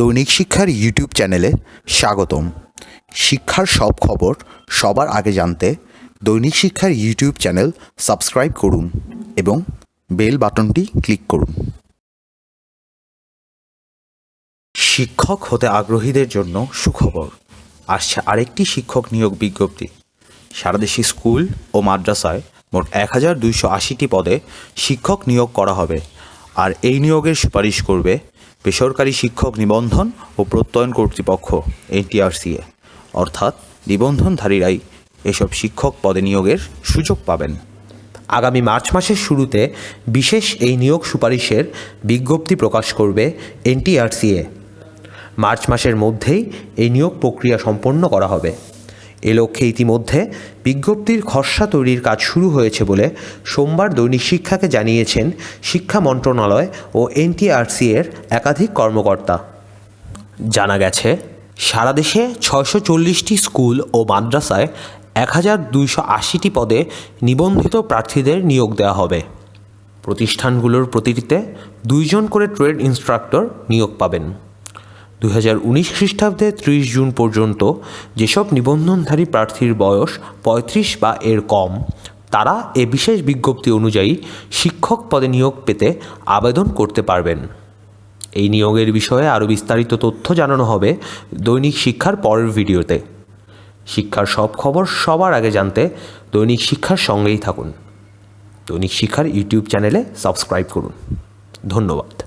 দৈনিক শিক্ষার ইউটিউব চ্যানেলে স্বাগতম। শিক্ষার সব খবর সবার আগে জানতে দৈনিক শিক্ষার ইউটিউব চ্যানেল সাবস্ক্রাইব করুন এবং বেল বাটনটি ক্লিক করুন। শিক্ষক হতে আগ্রহীদের জন্য সুখবর। আসছে আরেকটি শিক্ষক নিয়োগ বিজ্ঞপ্তি। সারাদেশি স্কুল ও মাদ্রাসায় মোট এক হাজার দুইশো আশিটি পদে শিক্ষক নিয়োগ করা হবে। আর এই নিয়োগের সুপারিশ করবে বেসরকারি শিক্ষক নিবন্ধন ও প্রত্যয়ন কর্তৃপক্ষ, এনটিআরসিএ। অর্থাৎ নিবন্ধনধারীরাই এসব শিক্ষক পদে নিয়োগের সুযোগ পাবেন। আগামী মার্চ মাসের শুরুতে বিশেষ এই নিয়োগ সুপারিশের বিজ্ঞপ্তি প্রকাশ করবে এনটিআরসিএ। মার্চ মাসের মধ্যেই এই নিয়োগ প্রক্রিয়া সম্পন্ন করা হবে। এ লক্ষ্যে ইতিমধ্যে বিজ্ঞপ্তির খসড়া তৈরির কাজ শুরু হয়েছে বলে সোমবার দৈনিক শিক্ষাকে জানিয়েছেন শিক্ষা মন্ত্রণালয় ও এনটিআরসি এর একাধিক কর্মকর্তা। জানা গেছে, সারা দেশে ছয়শো চল্লিশটি স্কুল ও মাদ্রাসায় এক হাজার দুইশো আশিটি পদে নিবন্ধিত প্রার্থীদের নিয়োগ দেওয়া হবে। প্রতিষ্ঠানগুলোর প্রতিটিতে দুইজন করে ট্রেড ইনস্ট্রাক্টর নিয়োগ পাবেন। দু হাজার উনিশ খ্রিস্টাব্দে ত্রিশ জুন পর্যন্ত যেসব নিবন্ধনধারী প্রার্থীর বয়স পঁয়ত্রিশ বা এর কম, তারা এ বিশেষ বিজ্ঞপ্তি অনুযায়ী শিক্ষক পদে নিয়োগ পেতে আবেদন করতে পারবেন। এই নিয়োগের বিষয়ে আরও বিস্তারিত তথ্য জানানো হবে দৈনিক শিক্ষার পরের ভিডিওতে। শিক্ষার সব খবর সবার আগে জানতে দৈনিক শিক্ষার সঙ্গেই থাকুন। দৈনিক শিক্ষার ইউটিউব চ্যানেলে সাবস্ক্রাইব করুন। ধন্যবাদ।